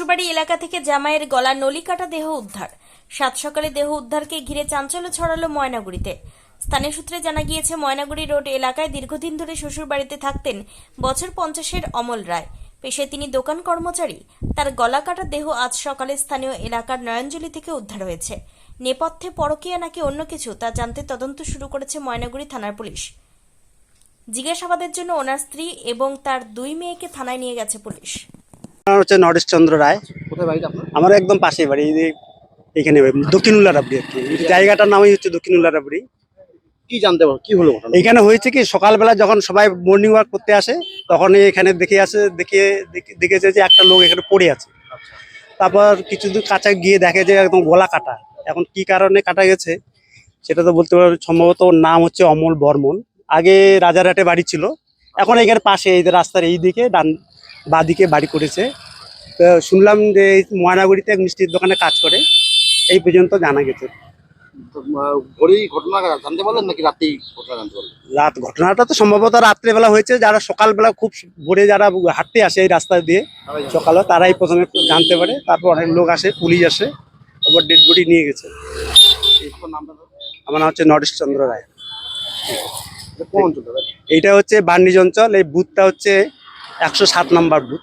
শ্বশুরবাড়ি এলাকা থেকে জামাইয়ের গলা নলি কাটা দেহ উদ্ধার। সাত সকালে দেহ উদ্ধারকে ঘিরে চাঞ্চল্য ছড়ালো ময়নাগুড়িতে। স্থানীয় সূত্রে জানা গিয়েছে, ময়নাগুড়ি রোড এলাকায় দীর্ঘদিন ধরে শ্বশুরবাড়িতে থাকতেন বছর পঞ্চাশের অমল রায়। পেশায় তিনি দোকান কর্মচারী। তার গলা কাটা দেহ আজ সকালে স্থানীয় এলাকার নয়নজলি থেকে উদ্ধার হয়েছে। নেপথ্যে পরকীয়া নাকি অন্য কিছু তা জানতে তদন্ত শুরু করেছে ময়নাগুড়ি থানার পুলিশ। জিজ্ঞাসাবাদের জন্য ওনার স্ত্রী এবং তার দুই মেয়েকে থানায় নিয়ে গেছে পুলিশ। আমার হচ্ছে নরেশ চন্দ্র রায়। কোথায় বাড়িটা আপনার? আমার একদম পাশেই বাড়ি এই যে এখানে দক্ষিণ উল্লারাবড়ি আর কি। এই জায়গাটার নামই হচ্ছে দক্ষিণ উল্লারাবড়ি কি জানতে পারো কি হলো এখানে হয়েছে কি সকালবেলা যখন সবাই মর্নিং ওয়াক করতে আসে তখন এখানে দেখে আসে দেখে দেখে- দেখেছে যে একটা লোক এখানে পড়ে আছে। তারপর কিছু দূর কাছে গিয়ে দেখে যে একদম গলা কাটা। এখন কি কারণে কাটা গেছে সেটা তো বলতে পারব সম্ভবত ওর নাম হচ্ছে অমল বর্মন। আগে রাজারহাটে বাড়ি ছিল এখন এখানে পাশে এই রাস্তার এই দিকে ডান বাদিকে বাড়ি করেছে। তো শুনলাম যে এই ময়নাগুড়িতে এক মিষ্টির দোকানে কাজ করে এই পর্যন্ত জানা গেছে। তো, আহ, ভোরেই ঘটনা জানতে পারলেন নাকি রাতেই ঘটনা জানতে পারলেন? রাত ঘটনাটা তো সম্ভবত রাত্রেবেলা হয়েছে যারা সকালবেলা খুব ভোরে যারা হাঁটতে আসে এই রাস্তা দিয়ে সকালে তারাই প্রথমে জানতে পারে তারপর অনেক লোক আসে পুলিশ আসে তারপর ডেড বডি নিয়ে গেছে। নামটা? আমার নাম হচ্ছে নরেশ চন্দ্র রায়। এটা কোন অঞ্চল দাদা? এইটা হচ্ছে বার্নিজ অঞ্চল এই বুথটা হচ্ছে একশো সাত নম্বর বুথ।